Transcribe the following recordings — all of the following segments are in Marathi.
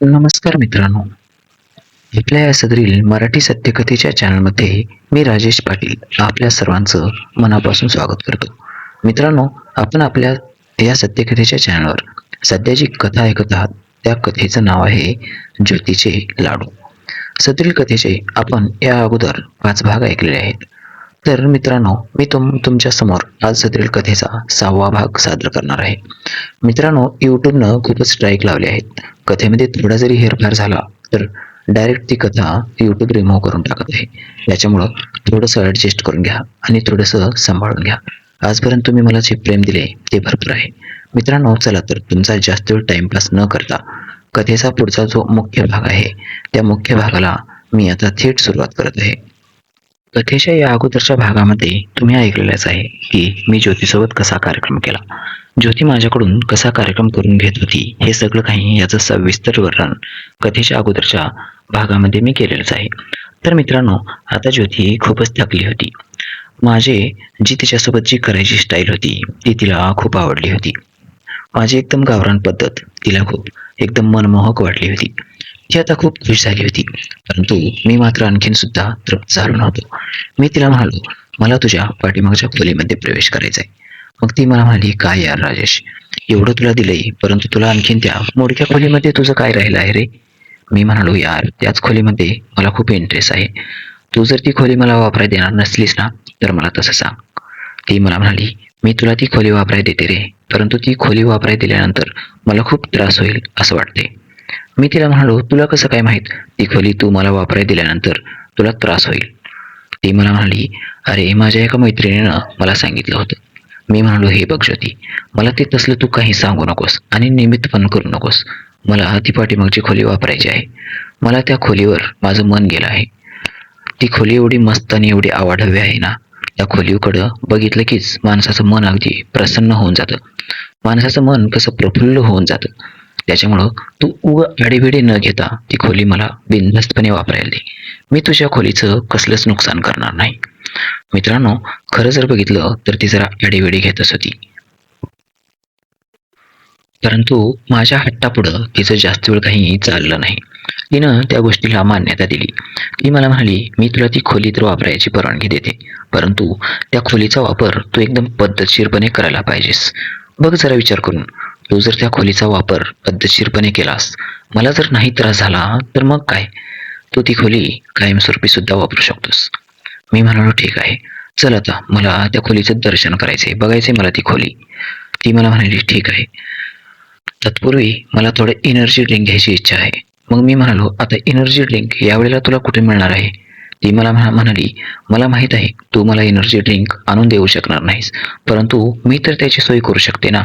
नमस्कार मित्रांनो. आपल्या या सदरील मराठी सत्यकथेच्या चॅनलमध्ये मी राजेश पाटील आपल्या सर्वांचं मनापासून स्वागत करतो. मित्रांनो आपण आपल्या या सत्यकथेच्या चॅनलवर सध्या जी कथा ऐकत आहात त्या कथेचं नाव आहे ज्योतीचे लाडू. सदरील कथेचे आपण या अगोदर पाच भाग ऐकलेले आहेत. तर मित्रांनो मी तुम तुमच्यासमोर आज सदरील कथेचा सहावा भाग सादर करणार आहे. मित्रांनो यूट्यूबनं खूपच स्ट्राईक लावले आहेत. कथेमध्ये थोडा जरी हेरफार झाला तर डायरेक्ट ती कथा यूट्यूब रिमूव्ह करून टाकत आहे. याच्यामुळं थोडंसं ॲडजस्ट करून घ्या आणि थोडंसं सांभाळून घ्या. आजपर्यंत तुम्ही मला जे प्रेम दिले ते भरपूर आहे. मित्रांनो चला तर तुमचा जास्त वेळ टाइमपास न करता कथेचा पुढचा जो मुख्य भाग आहे त्या मुख्य भागाला मी आता थेट सुरुवात करत आहे. कथेच्या या अगोदरच्या भागामध्ये तुम्ही ऐकलेलंच आहे की मी ज्योतीसोबत कसा कार्यक्रम केला. ज्योती माझ्याकडून कसा कार्यक्रम करून घेत होती हे सगळं काही याचं सविस्तर वर्णन कथेच्या अगोदरच्या भागामध्ये मी केलेलंच आहे. तर मित्रांनो आता ज्योती खूपच थकली होती. माझे जी तिच्यासोबत जी करायची स्टाईल होती ती तिला खूप आवडली होती. माझी एकदम गावरान पद्धत तिला खूप एकदम मनमोहक वाटली होती. ती आता खूप खुश झाली होती. परंतु मी मात्र आणखीन सुद्धा तृप्त झालो नव्हतो. मी तिला म्हणालो मला तुझ्या पाठीमागच्या खोलीमध्ये प्रवेश करायचा आहे मग ती मला म्हणाली काय यार राजेश एवढं तुला दिलंय परंतु तुला आणखीन त्या मोडक्या खोलीमध्ये तुझं काय राहिलं आहे रे? मी म्हणालो यार त्याच खोलीमध्ये मला खूप इंटरेस्ट आहे. तू जर ती खोली मला वापराय देणार नसलीस ना तर मला तसं सांग. ती मला म्हणाली मी तुला ती खोली वापराय देते रे परंतु ती खोली वापराय दिल्यानंतर मला खूप त्रास होईल असं वाटते मी तिला म्हणालो तुला कसं काय माहीत? ती खोली तू मला वापराय दिल्यानंतर तुला त्रास होईल. ती मला म्हणाली अरे माझ्या एका मैत्रिणीनं मला सांगितलं होतं. मी म्हणालो हे बघ ज्योती मला ते तसलं तू काही सांगू नकोस आणि निमित्त पण करू नकोस. मला ती पाठीमागची खोली वापरायची आहे. मला त्या खोलीवर माझं मन गेलं आहे. ती खोली एवढी मस्त आणि एवढी आवाढवी आहे ना त्या खोलीकडं बघितलं कीच माणसाचं मन अगदी प्रसन्न होऊन जातं. माणसाचं मन कसं प्रफुल्ल होऊन जातं. त्याच्यामुळं तू उग आडीबिडी न घेता ती खोली मला बिनधास्तपणे वापरायला दे. मी तुझ्या खोलीचं कसलंच नुकसान करणार नाही. मित्रांनो खरं जर बघितलं तर ती जरा आडीबिडी घेतच होती परंतु माझ्या हट्टापुढं तिचं जास्त वेळ काही चाललं नाही. तिनं त्या गोष्टीला मान्यता दिली. ती मला म्हणाली मी तुला ती खोली तर वापरायची परवानगी देते. परंतु त्या खोलीचा वापर तू एकदम पद्धतशीरपणे करायला पाहिजेस. बघ जरा विचार करून. तू जर त्या खोलीचा वापर पद्धतशीरपणे केलास मला जर नाही त्रास झाला तर मग काय? तू ती खोली कायमस्वरूपी सुद्धा वापरू शकतोस. मी म्हणालो ठीक आहे. चल आता मला त्या खोलीचं दर्शन करायचंय. बघायचंय मला ती खोली. ती मला म्हणाली ठीक आहे. तत्पूर्वी मला थोडं एनर्जी ड्रिंक घ्यायची इच्छा आहे. मग मी म्हणालो आता एनर्जी ड्रिंक यावेळेला तुला कुठे मिळणार आहे? ती मला म्हणाली मला माहीत आहे तू मला एनर्जी ड्रिंक आणून देऊ शकणार नाहीस परंतु मी तर त्याची सोय करू शकते ना?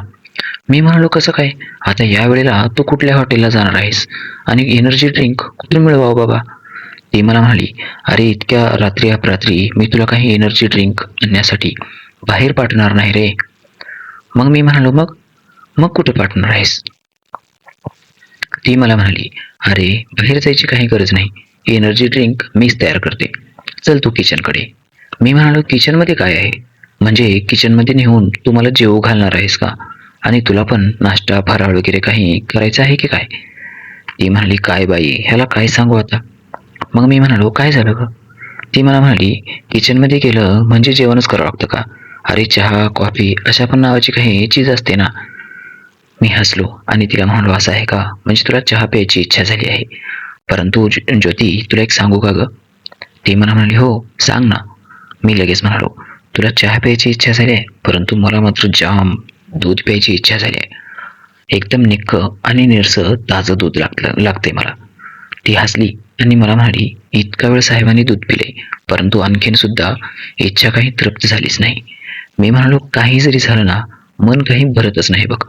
मी म्हणालो कसं काय? आता या वेळेला तू कुठल्या हॉटेलला जाणार आहेस? आणि एनर्जी ड्रिंक कुठून मिळवावं बाबा? ती मला म्हणाली अरे इतक्या रात्री अपरात्री मी तुला काही एनर्जी ड्रिंक आणण्यासाठी बाहेर पाठवणार नाही रे. मग मी म्हणालो मग? मग कुठे पाठवणार आहेस? ती मला म्हणाली अरे बाहेर जायची काही गरज नाही. एनर्जी ड्रिंक मीच तयार करते. चल तू किचनकडे मी म्हणालो किचनमध्ये काय आहे? म्हणजे किचनमध्ये नेऊन तू मला जेवू घालणार आहेस का? आणि तुला पण नाश्ता फराळ वगैरे काही करायचं आहे की काय? ती म्हणाली काय बाई ह्याला काय सांगू आता? मग मी म्हणालो काय झालं ग? ती मला म्हणाली किचनमध्ये गेलं म्हणजे जेवणच करावं लागतं का? अरे चहा कॉफी अशा पण नावाची काही चीज असते ना? मी हसलो आणि तिला म्हणालो असं आहे का? म्हणजे तुला चहा प्यायची इच्छा झाली आहे. परंतु ज्योती तुला एक सांगू का ग? ती मला म्हणाली हो सांग ना. मी लगेच म्हणालो तुला चहा प्यायची इच्छा झाली आहे परंतु मला मात्र जाम दूध प्यायची इच्छा झाली आहे. एकदम निक्क आणि निरसं ताजं दूध लागलं लागते मला. ती हसली आणि मला म्हणाली इतका वेळ साहेबांनी दूध पिले परंतु आणखीन सुद्धा इच्छा काही तृप्त झालीच नाही. मी म्हणालो काही जरी झालं ना मन काही भरतच नाही बघ.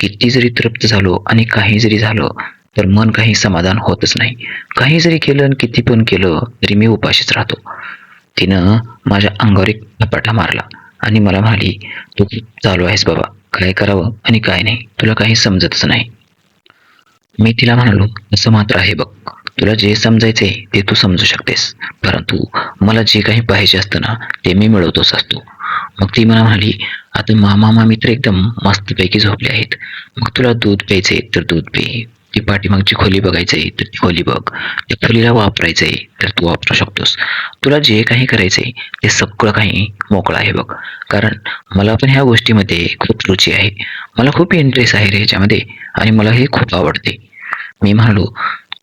किती जरी तृप्त झालो आणि काही जरी झालं तर मन काही समाधान होतच नाही. काही जरी केलं आणि किती पण केलं तरी मी उपाशीच राहतो. तिनं माझ्या अंगावर एक झपाटा मारला आणि मला म्हणाली तू चालू आहेस बाबा. काय करावं आणि काय नाही तुला काही समजतच नाही. मी तिला म्हणालो असं मात्र आहे बघ. तुला जे समजायचे ते तू समजू शकतेस. परंतु मला जे काही पाहिजे असतं ना ते मी मिळवतोच असतो. मग ती मला म्हणाली आता मामा मामी तर एकदम मस्तपैकी झोपले आहेत. मग तुला दूध प्यायचे तर दूध पे ती पाठीमागची खोली बघायचंय तर ती खोली बघ. त्या खोलीला वापरायचंय तर तू वापरू शकतोस. तुला जे काही करायचंय ते सगळं काही मोकळं आहे बघ. कारण मला पण ह्या गोष्टीमध्ये खूप रुची आहे. मला खूप इंटरेस्ट आहे रे ह्याच्यामध्ये आणि मला हे खूप आवडते. मी म्हणालो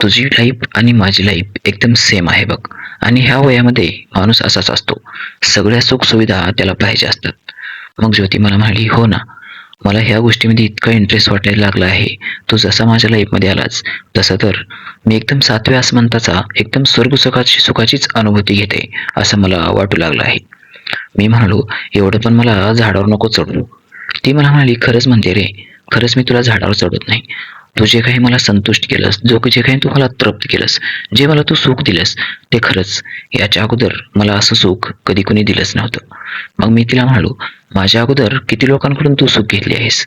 तुझी लाईफ आणि माझी लाईफ एकदम सेम आहे बघ. आणि ह्या वयामध्ये माणूस असाच असतो. सगळ्या सुखसुविधा त्याला पाहिजे असतात. मग ज्योती मला म्हणाली हो ना मला ह्या गोष्टीमध्ये इतका इंटरेस्ट वाटायला लागला आहे. तू जसा माझ्या लाईफमध्ये आलास तसं तर. मी एकदम सातव्या आसमंताचा एकदम स्वर्ग सुखाची सुखाचीच अनुभूती घेते असं मला वाटू लागलं आहे. मी म्हणालो एवढं पण मला झाडावर नको चढू. ती मला म्हणाली खरंच म्हणते रे खरंच मी तुला झाडावर चढत नाही. तू जे काही मला संतुष्ट केलंस जो जे काही तू मला तृप्त केलंस जे मला तू सुख दिलंस ते खरंच. याच्या अगोदर मला असं सुख कधी कोणी दिलंच नव्हतं. मग मी तिला म्हणालो माझ्या अगोदर किती लोकांकडून तू सुख घेतली आहेस?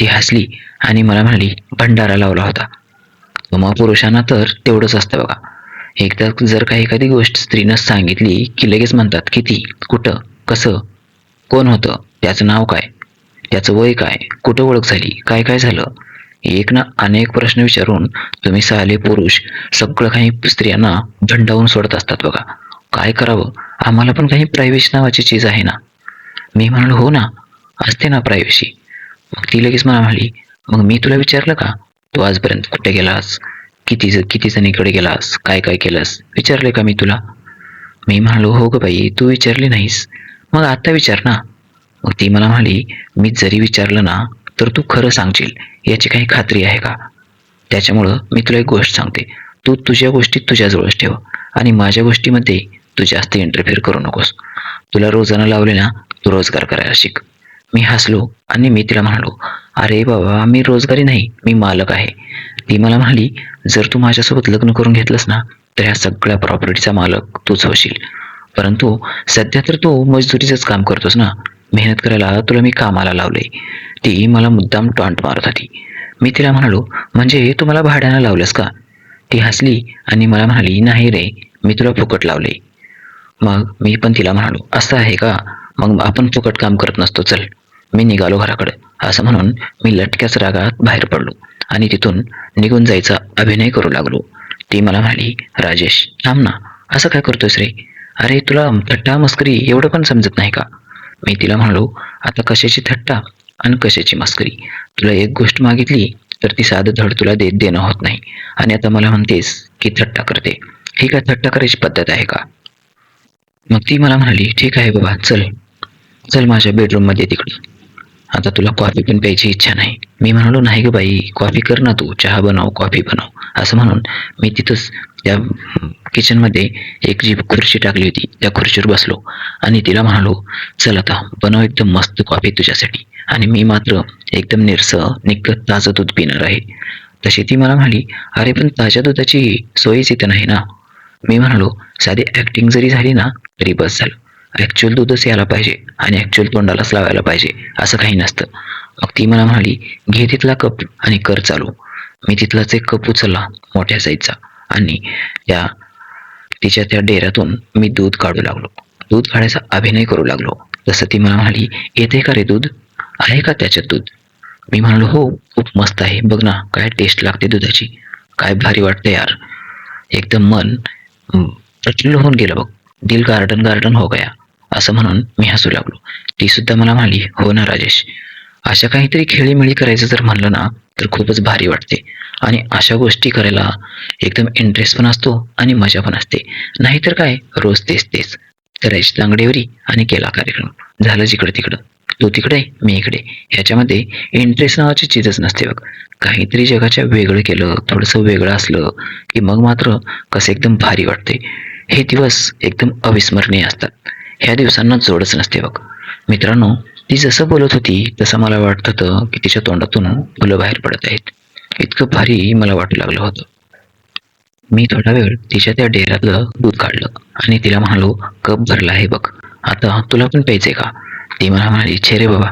ती हसली आणि मला म्हणाली भंडारा लावला होता. तुम्हा पुरुषांना तर तेवढंच असतं बघा. एकदा जर काही एखादी गोष्ट स्त्रीनं सांगितली की लगेच म्हणतात किती कुठं कसं कोण होतं त्याचं नाव काय त्याचं वय काय कुठं ओळख झाली काय काय झालं एक ना अनेक प्रश्न विचारून तुम्ही साले पुरुष सगळं काही स्त्रियांना भंडावून सोडत असतात बघा. काय करावं? आम्हाला पण काही प्रायव्हेसी नावाची चीज आहे ना? मी म्हणालो हो ना असते ना प्रायव्हसी. मग ती लगेच मला म्हणाली मग मी तुला विचारलं का? तू आजपर्यंत कुठे गेलास? किती किती जणीकडे गेलास? काय काय केलंस? विचारले का मी तुला? मी म्हणालो हो ग बाई तू विचारली नाहीस. मग आता विचार ना. मग ती मला म्हणाली मी जरी विचारलं ना तर तू खरं सांगशील याची काही खात्री आहे का? त्याच्यामुळं मी तुला एक गोष्ट सांगते. तू तुझ्या गोष्टी तुझ्याजवळच ठेव आणि माझ्या गोष्टीमध्ये तू जास्त इंटरफेअर करू नकोस. तुला रोजानं लावले ना तू रोजगार करायला शिक. मी हसलो आणि मी तिला म्हणालो अरे बाबा मी रोजगारी नाही मी मालक आहे. ती मला म्हणाली जर तू माझ्यासोबत लग्न करून घेतलंस ना तर ह्या सगळ्या प्रॉपर्टीचा मालक तूच होशील परंतु सध्या तर तू मजदुरीचंच काम करतोस ना. मेहनत करायला तुला मी कामाला लावले ती मला मुद्दाम टॉन्ट मारत होती. मी तिला म्हणालो म्हणजे तू मला भाड्यानं लावलंस का? ती हसली आणि मला म्हणाली नाही रे मी तुला फुकट लावले मग मी पण तिला म्हणालो असं आहे का? मग आपण फुकट काम करत नसतो चल. मी निघालो घराकडे. असं म्हणून मी लटक्याच रागात बाहेर पडलो आणि तिथून निघून जायचा अभिनय करू लागलो. ती मला म्हणाली राजेश थांब ना. असं काय करतोस रे? अरे तुला थट्टा मस्करी एवढं पण समजत नाही का? मी तिला म्हणालो आता कशाची थट्टा आणि कशाची मस्करी? तुला एक गोष्ट मागितली तर ती साधं धड तुला देत देणं होत नाही. आणि आता मला म्हणतेस की थट्टा करते. ही काय थट्टा करायची पद्धत आहे का? मग ती मला म्हणाली ठीक आहे बाबा चल. चल माझ्या बेडरूममध्ये तिकडे. आता तुला कॉफी पण प्यायची इच्छा नाही. मी म्हणालो नाही गं बाई कॉफी कर ना तू. चहा बनव कॉफी बनव. असं म्हणून मी तिथंच त्या किचनमध्ये एक जी खुर्ची टाकली होती. त्या खुर्चीवर बसलो. आणि तिला म्हणालो चल आता बनव एकदम मस्त कॉफी तुझ्यासाठी. आणि मी मात्र एकदम निरसं निकत ताजं दूध पिणार आहे. तशी ती मला म्हणाली अरे पण ताज्या दुधाची सोयीच इथं नाही ना. मी म्हणालो साधी ॲक्टिंग जरी झाली ना तरी बस झालं. ॲक्च्युअल दूधच यायला पाहिजे आणि ॲक्च्युअल तोंडालाच लावायला पाहिजे असं काही नसतं. मग ती मला म्हणाली घे तिथला कप आणि कर चालू. मी तिथलाच एक कप उचलला मोठ्या साईजचा. आणि या तिच्या त्या डेऱ्यातून मी दूध काढू लागलो. दूध काढायचा अभिनय करू लागलो. जसं ती मला म्हणाली येते का रे दूध? आहे का त्याच्यात दूध? मी म्हणालो हो खूप मस्त आहे. बघ ना काय टेस्ट लागते दुधाची. काय भारी वाटते यार. एकदम मन प्रचंड होऊन गेलं बघ. दिल गार्डन गार्डन हो गया. असं म्हणून मी हसू लागलो. ती सुद्धा मला म्हणाली हो ना राजेश. अशा काहीतरी खेळीमेळी करायचं जर म्हणलं ना तर खूपच भारी वाटते. आणि अशा गोष्टी करायला एकदम इंटरेस्ट पण असतो आणि मजा पण असते. नाहीतर काय रोज तेच तेच. करायची लांगडेवरी आणि केला कार्यक्रम. झालं जिकडं तिकडं. तू तिकडे मी इकडे ह्याच्यामध्ये इंटरेस्ट नावाची चीजच नसते बघ. काहीतरी जगाच्या वेगळं केलं थोडंसं वेगळं असलं की मग मात्र कसं एकदम भारी वाटते हे दिवस एकदम अविस्मरणीय असतात. ह्या दिवसांना जोडच नसते बघ. मित्रांनो ती जसं बोलत होती तसं मला वाटत होतं की तिच्या तोंडातून फुलं बाहेर पडत आहेत. इतकं भारी मला वाटू लागलं होतं. मी थोडा वेळ तिच्या त्या डेऱ्यातलं दूध काढलं आणि तिला म्हणालो कप भरला आहे बघ. आता तुला पण प्यायचंय का? ती मला म्हणाली छे रे बाबा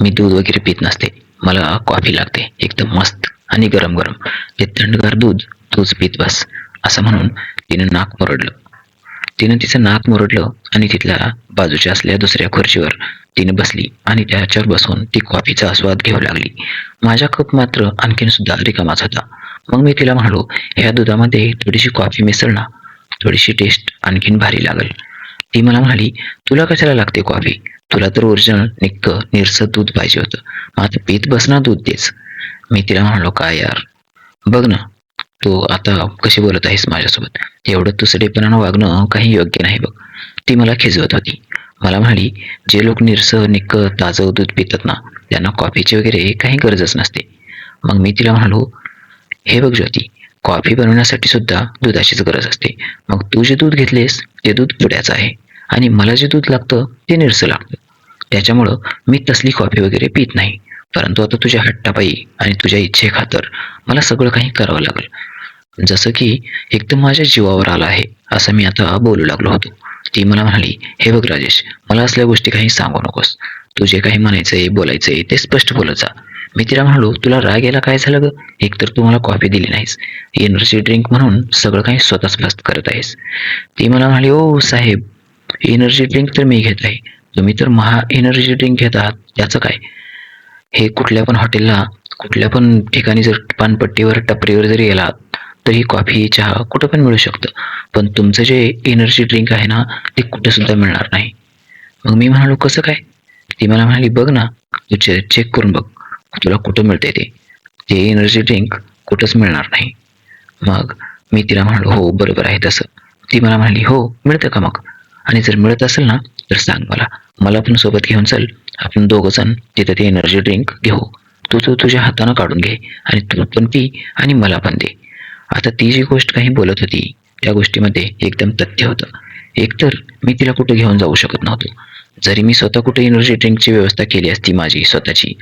मी दूध वगैरे पित नसते. मला कॉफी लागते. एकदम मस्त आणि गरम गरम ते थंडगार दूध तूच पित बस. असं म्हणून तिनं नाक मुरडलं. तिनं तिचं नाक मुरडलं आणि तिथल्या बाजूच्या असलेल्या दुसऱ्या खुर्चीवर तिने बसली आणि त्याच्यावर बसून ती कॉफीचा आस्वाद घेऊ लागली. माझा कप मात्र आणखीन सुद्धा रिकामाच होता. मग मी तिला म्हणालो ह्या दुधामध्ये थोडीशी कॉफी मिसळ ना. थोडीशी टेस्ट आणखीन भारी लागेल. ती मला म्हणाली तुला कशाला लागते कॉफी? तुला तर ओरिजिनल निक्क निरसं दूध पाहिजे होतं. मग आता पीत बसणार दूध देच मी तिला म्हणालो काय यार? बघ ना तू आता कशी बोलत आहेस माझ्यासोबत? एवढं तुसडेपणानं वागणं काही योग्य नाही बघ. ती मला खिजवत होती. मला म्हणाली जे लोक निरसं निक्क ताजं दूध पितात ना त्यांना कॉफीची वगैरे काही गरजच नसते. मग मी तिला म्हणालो हे बघ ज्योती कॉफी बनवण्यासाठी सुद्धा दुधाचीच गरज असते. मग तू जे दूध घेतलेस ते दूध पुड्याचं आहे. आणि मला जे दूध लागतं ते निरसं लागतं. त्याच्यामुळं मी तसली कॉफी वगैरे पित नाही. परंतु आता तुझ्या हट्टापायी आणि तुझ्या इच्छेखातर मला सगळं काही करावं लागेल. जसं की एकदम माझ्या जीवावर आलं आहे असं मी आता बोलू लागलो होतो. ती मला म्हणाली हे बघ राजेश मला असल्या गोष्टी काही सांगू नकोस. तू जे काही म्हणायचंय बोलायचंय ते स्पष्ट बोलत जा. मी तिला म्हणालो तुला राग यायला काय झालं ग? एकतर तू मला कॉफी दिली नाहीस. एनर्जी ड्रिंक म्हणून सगळं काही स्वतःच मस्त करत आहेस. ती मला म्हणाली ओ साहेब एनर्जी ड्रिंक तर मी घेत आहे. तुम्ही तर महा एनर्जी ड्रिंक घेत आहात. त्याचं काय? हे कुठल्या पण हॉटेलला कुठल्या पण ठिकाणी जर पानपट्टीवर टपरीवर जरी गेलात तरी कॉफी चहा कुठं पण मिळू शकतं. पण तुमचं जे एनर्जी ड्रिंक आहे ना ते कुठंसुद्धा मिळणार नाही. मग मी म्हणालो कसं काय? ती मला म्हणाली बघ ना तू चे चेक करून बघ. तुला कुठं मिळते ते? ते एनर्जी ड्रिंक कुठंच मिळणार नाही. मग मी तिला म्हणालो हो बरोबर आहे तसं. ती मला म्हणाली हो मिळतं का मग? आणि जर मिळत असेल ना तर सांग मला. मला पण सोबत घेऊन चल. आपण दोघं जण तिथं ते एनर्जी ड्रिंक घेऊ. तू तू तुझ्या हातानं काढून घे आणि तू पण पी आणि मला पण दे. आता ती जी गोष्ट काही बोलत होती त्या गोष्टीमध्ये एकदम तथ्य होतं. एकतर मी तिला कुठे घेऊन जाऊ शकत नव्हतो. जरी मी स्वतः कुठे एनर्जी ड्रिंकची व्यवस्था केली असती माझी स्वतःची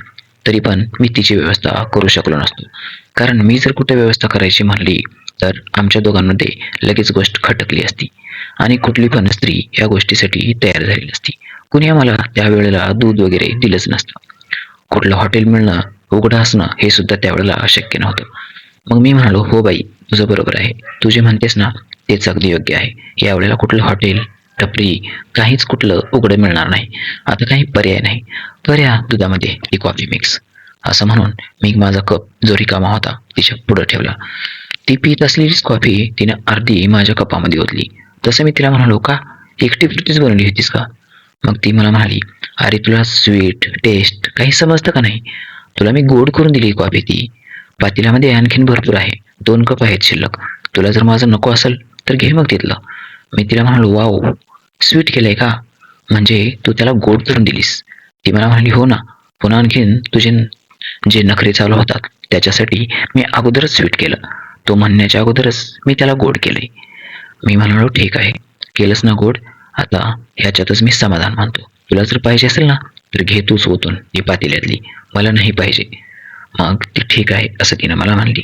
तरी पण मी तिची व्यवस्था करू शकलो नसतो. कारण मी जर कुठे व्यवस्था करायची म्हणली तर आमच्या दोघांमध्ये लगेच गोष्ट खटकली असती. आणि कुठली पण स्त्री या गोष्टीसाठी तयार झाली नसती कुणी आम्हाला त्यावेळेला दूध वगैरे दिलंच नसतं. कुठलं हॉटेल मिळणं उघडं असणं हे सुद्धा त्यावेळेला अशक्य नव्हतं. मग मी म्हणालो हो बाई तुझं बरोबर आहे. तू जे म्हणतेस ना तेच अगदी योग्य आहे. यावेळेला कुठलं हॉटेल टपरी काहीच कुठलं उघडं मिळणार नाही. आता काही पर्याय नाही. तर या दुधामध्ये ती कॉफी मिक्स असं म्हणून मी माझा कप जो रिकामा होता तिच्या पुढं ठेवला. ती पित असलेलीच कॉफी तिने अर्धी माझ्या कपामध्ये ओतली. तसं मी तिला म्हणालो का? एकटी फ्रुटीच बनवली होतीस का? मग ती मला म्हणाली अरे तुला स्वीट टेस्ट काही समजतं का नाही? तुला मी गोड करून दिली कॉफी ती. पातेल्यामध्ये आणखीन भरपूर आहे. दोन कप आहेत शिल्लक. तुला जर माझं नको असेल तर घे मग तिथलं. मी तिला म्हणालो वाव स्वीट केलंय का? म्हणजे तू त्याला गोड करून दिलीस. ती मला म्हणाली हो ना. पुन्हा आणखीन तुझे जे नखरे चालू होतात त्याच्यासाठी मी अगोदरच स्वीट केलं. तो म्हणण्याच्या अगोदरच मी त्याला गोड केलंय. मी म्हणालो ठीक आहे. केलंच ना गोड. आता ह्याच्यातच मी समाधान मानतो. तुला जर पाहिजे असेल ना तर घे तूच ओतून ती पातेल्यातली. मला नाही पाहिजे. मग ती ठीक आहे असं तिनं मला म्हणली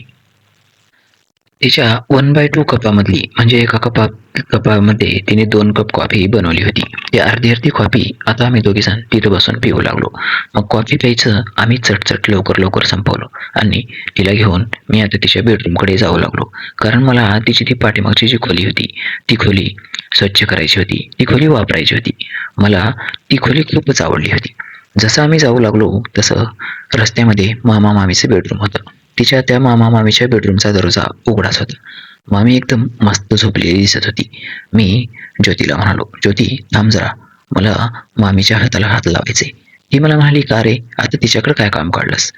तिच्या वन बाय टू कपामधली म्हणजे एका कपा कपामध्ये तिने दोन कप कॉफी बनवली होती. ती अर्धी अर्धी कॉफी आता आम्ही दोघी जण तिथं बसून पिऊ लागलो. मग कॉफी प्यायचं आम्ही चटचट लवकर लवकर संपवलो. आणि तिला घेऊन मी आता तिच्या बेडरूमकडे जाऊ लागलो. कारण मला तिची ती पाठीमागची जी खोली होती ती खोली स्वच्छ करायची होती. ती खोली वापरायची होती. मला ती खोली खूपच आवडली होती. जसं आम्ही जाऊ लागलो तसं रस्त्यामध्ये मामा मामीचं बेडरूम होतं. तिच्या त्या मामा मामीच्या बेडरूमचा दरवाजा उघडाच होता. मामी एकदम मस्त झोपलेली दिसत होती. मी ज्योतीला म्हणालो ज्योती थांब जरा. मला मामीच्या हाताला हात लावायचे ती मला म्हणाली का रे? आता तिच्याकडे काय काम काढलंस?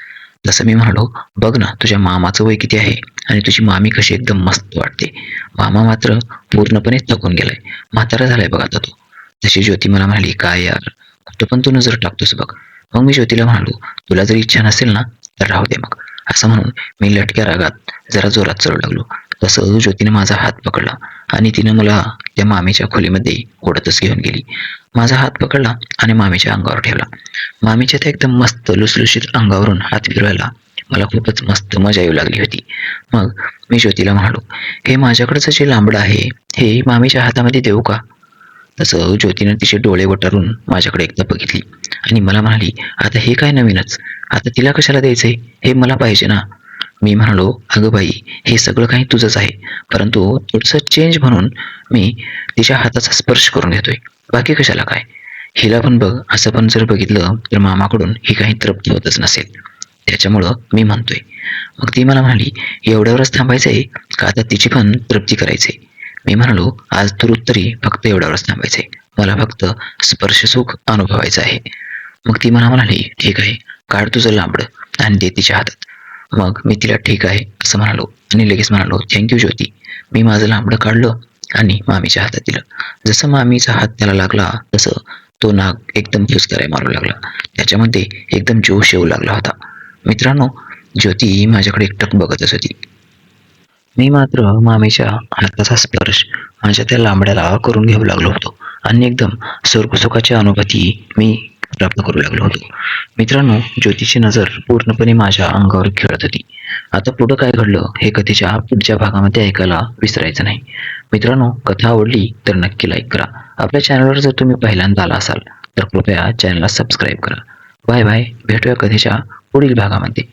तसं मी म्हणालो बघ ना तुझ्या मामाचं वय किती आहे आणि तुझी मामी कशी एकदम मस्त वाटते. मामा मात्र पूर्णपणे थकून गेलाय. म्हातारा झालाय बघ आता तो. जशी ज्योती मला म्हणाली काय यार कुठं पण तू नजर टाकतोस बघ. मग मी ज्योतीला म्हणालो तुला जर इच्छा नसेल ना तर राहू दे मग. असं म्हणून मी लटक्या रागात जरा जोरात चढू लागलो. तसं ज्योतीने माझा हात पकडला आणि तिनं मला त्या मामीच्या खोलीमध्ये ओढतच घेऊन गेली. माझा हात पकडला आणि मामीच्या अंगावर ठेवला. मामीच्या त्या एकदम मस्त लुसलुशीत अंगावरून हात फिरवायला मला खूपच मस्त मजा येऊ लागली होती. मग मी ज्योतीला म्हणालो हे माझ्याकडचं जे लांबडं आहे हे मामीच्या हातामध्ये देऊ का? तसं ज्योतीनं तिचे डोळे वटारून माझ्याकडे एकदा बघितली आणि मला म्हणाली आता हे काय नवीनच? आता तिला कशाला द्यायचंय? हे मला पाहिजे ना. मी म्हणालो अगं बाई हे सगळं काही तुझंच आहे परंतु थोडंसं चेंज म्हणून मी तिच्या हाताचा स्पर्श करून घेतोय. बाकी कशाला काय? हिला पण बघ असं पण जर बघितलं तर मामाकडून ही काही तृप्त होतच नसेल. त्याच्यामुळं मी म्हणतोय. मग ती मला म्हणाली एवढ्यावरच थांबायचं आहे का आता तिची पण तृप्ती करायची मी म्हणालो आज तुरुत्तरी फक्त एवढ्यावरच थांबायचं आहे मला फक्त स्पर्शसुख अनुभवायचं आहे. मग ती मला म्हणाली ठीक आहे काढ तुझं लांबड आणि दे तिच्या हातात. मग मी तिला ठीक आहे असं म्हणालो आणि लगेच म्हणालो थँक्यू ज्योती. मी माझं लांबडं काढलं आणि मामीच्या हातात दिलं. जसं मामीचा हात त्याला लागला तसं तो नाग एकदम फुसकाराय मारू लागला. त्याच्यामध्ये एकदम जोश येऊ लागला होता. मित्रांनो ज्योती माझ्याकडे एकटक बघतच होती. मी मात्र मामीच्या हाताचा स्पर्श माझ्या त्या लांबड्याला करून घेऊ लागलो होतो. आणि एकदम स्वर्गसुखाची अनुभूती मी प्राप्त करू लागलो होतो. मित्रांनो ज्योतीची नजर पूर्णपणे माझ्या अंगावर खेळत होती. आता पुढं काय घडलं हे कथेच्या पुढच्या भागामध्ये ऐकायला विसरायचं नाही. मित्रांनो कथा आवडली तर नक्की लाईक करा. आपल्या चॅनलवर जर तुम्ही पहिल्यांदा आला असाल तर कृपया चॅनलला सबस्क्राईब करा. बाय बाय भेटूया कथेच्या पुढील भागामध्ये.